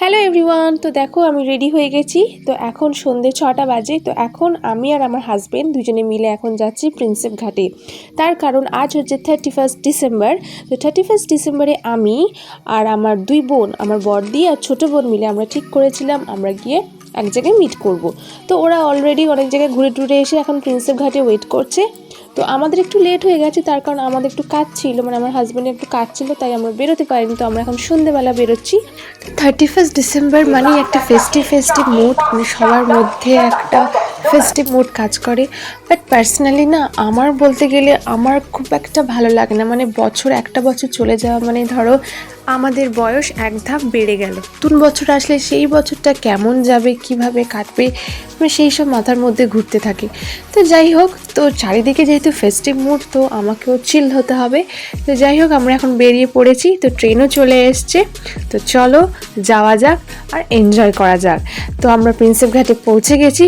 Hello everyone তো দেখো আমি রেডি হয়ে গেছি। তো এখন সন্ধে ছটা বাজে। তো এখন আমি আর আমার হাজব্যান্ড দুজনে মিলে এখন যাচ্ছি প্রিন্সেপ ঘাটে। তার কারণ আজ হচ্ছে থার্টি ফার্স্ট ডিসেম্বর তো থার্টি ফার্স্ট ডিসেম্বরে আমি আর আমার দুই বোন, আমার বড়দি আর ছোটো বোন মিলে আমরা ঠিক করেছিলাম, আমরা গিয়ে এক জায়গায় মিট করব। তো ওরা অলরেডি অনেক জায়গায় ঘুরে টুরে এসে এখন প্রিন্সেপ ঘাটে ওয়েট করছে। তো আমাদের একটু লেট হয়ে গেছে, তার কারণ আমাদের একটু কাজ ছিল মানে আমার হাজব্যান্ডের একটু কাজ ছিল, তাই আমরা বেরোতে পারিনি, তো আমরা এখন সন্ধেবেলা বেরোচ্ছি। থার্টি ফার্স্ট ডিসেম্বর মানেই একটা ফেস্টিভ ফেস্টিভ মুড মানে সবার মধ্যে একটা ফেস্টিভ মুড কাজ করে। বাট পার্সোনালি না, আমার বলতে গেলে আমার খুব একটা ভালো লাগে না মানে বছর, একটা বছর চলে যাওয়া মানে ধরো আমাদের বয়স এক ধাপ বেড়ে গেল। নতুন বছর আসলে সেই বছরটা কেমন যাবে, কীভাবে কাটবে মানে সেই সব মাথার মধ্যে ঘুরতে থাকে। তো যাই হোক, তো চারিদিকে যেহেতু ফেস্টিভ মুড তো আমাকেও চিল হতে হবে। তো যাই হোক, আমরা এখন বেরিয়ে পড়েছি, তো ট্রেনও চলে এসছে। তো চলো, যাওয়া যাক আর এনজয় করা যাক। তো আমরা প্রিন্সেপ ঘাটে পৌঁছে গেছি,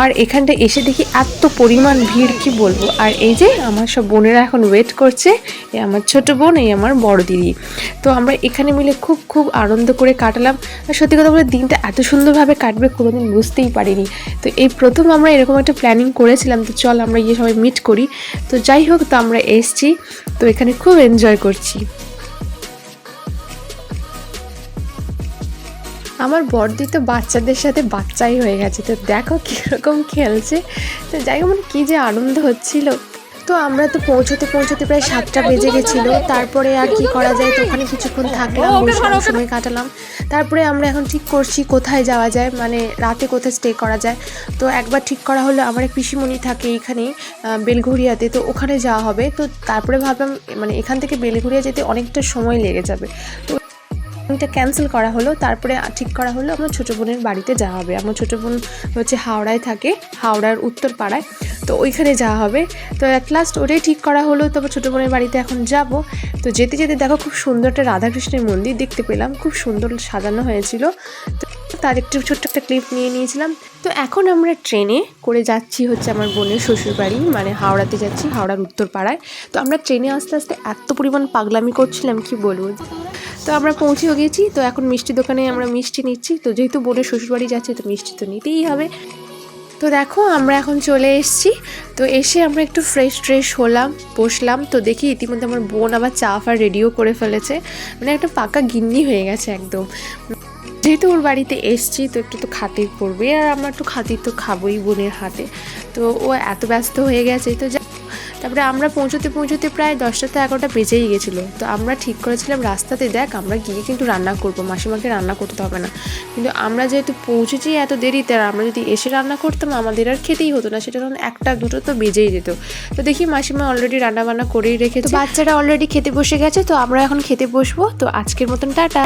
আর এখানটা এসে দেখি এত পরিমাণ ভিড়, কি বলব? আর এই যে, আমার সব বোনেরা এখন ওয়েট করছে, এই আমার ছোট বোন, এই আমার বড় দিদি। তো আমরা এখানে মিলে খুব খুব আনন্দ করে কাটালাম। আর সত্যি কথা বলে দিনটা এত সুন্দরভাবে কাটবে কোনোদিন বুঝতেই পারিনি। তো এই প্রথম আমরা এরকম একটা প্ল্যানিং করেছিলাম, তো চল আমরা গিয়ে সবাই মিট করি। তো যাই হোক, তো আমরা এসছি, তো এখানে খুব এনজয় করছি। আমার বর্দি তো বাচ্চাদের সাথে বাচ্চাই হয়ে গেছে, তো দেখো কীরকম খেলছে। তো যাই হোক মানে কী যে আনন্দ হচ্ছিল। তো আমরা তো পৌঁছতে পৌঁছতে প্রায় সাতটা বেজে গেছিল। তারপরে আর কি করা যায় তো ওখানে কিছুক্ষণ থাকলাম বসলাম সময় কাটালাম। তারপরে আমরা এখন ঠিক করছি কোথায় যাওয়া যায় মানে রাতে কোথায় স্টে করা যায়। তো একবার ঠিক করা হলো আমার এক পিসিমণি থাকে এখানে বেলঘরিয়াতে তো ওখানে যাওয়া হবে। তো তারপরে ভাবলাম মানে এখান থেকে বেলঘরিয়া যেতে অনেকটা সময় লেগে যাবে। তো এটা ক্যান্সেল করা হলো, তারপরে ঠিক করা হলো, আমার ছোটো বোনের বাড়িতে যাওয়া হবে। আমার ছোটো বোন হচ্ছে হাওড়ায় থাকে, হাওড়ার উত্তর পাড়ায় তো ওইখানে যাওয়া হবে। তো অ্যাট লাস্ট ওটাই ঠিক করা হলো তবে ছোটো বোনের বাড়িতে এখন যাব। তো যেতে যেতে দেখো খুব সুন্দর একটা রাধাকৃষ্ণের মন্দির দেখতে পেলাম, খুব সুন্দর সাজানো হয়েছিল। তো তার একটু ছোট্ট একটা ক্লিপ নিয়ে নিয়েছিলাম। তো এখন আমরা ট্রেনে করে যাচ্ছি হচ্ছে আমার বোনের শ্বশুরবাড়ি মানে হাওড়াতে যাচ্ছি, হাওড়ার উত্তর পাড়ায় তো আমরা ট্রেনে আস্তে আস্তে এত পরিমাণ পাগলামি করছিলাম, কি বলব? তো আমরা পৌঁছেও গেছি তো এখন মিষ্টি দোকানে আমরা মিষ্টি নিচ্ছি। তো যেহেতু বোনের শ্বশুরবাড়ি যাচ্ছে, তো মিষ্টি তো নিতেই হবে। তো দেখো, আমরা এখন চলে এসেছি। তো এসে আমরা একটু ফ্রেশ ট্রেশ হলাম, বসলাম। তো দেখি ইতিমধ্যে আমার বোন আবার চা ফা রেডিও করে ফেলেছে। মানে একটা পাকা গিন্নি হয়ে গেছে একদম। যেহেতু ওর বাড়িতে এসছি, তো একটু তো খাতির পড়বে আর আমরা একটু খাতির তো খাবোই বোনের হাতে। তো ও এত ব্যস্ত হয়ে গেছে, তো যা তারপরে আমরা পৌঁছতে পৌঁছতে প্রায় দশটা তো এগারোটা বেজেই গেছিল তো আমরা ঠিক করেছিলাম, রাস্তাতে দেখ আমরা গিয়ে কিন্তু রান্না করব। মাসিমাকে রান্না করতে হবে না। কিন্তু আমরা যেহেতু পৌঁছেছি এত দেরিতে, আর আমরা যদি এসে রান্না করতাম, আমাদের আর খেতেই হতো না। সেটা তখন একটা দুটো তো বেজেই যেত। তো দেখি মাসিমা অলরেডি রান্না বান্না করেই রেখেছে। বাচ্চারা অলরেডি খেতে বসে গেছে, তো আমরা এখন খেতে বসবো। তো আজকের মতন টাটা।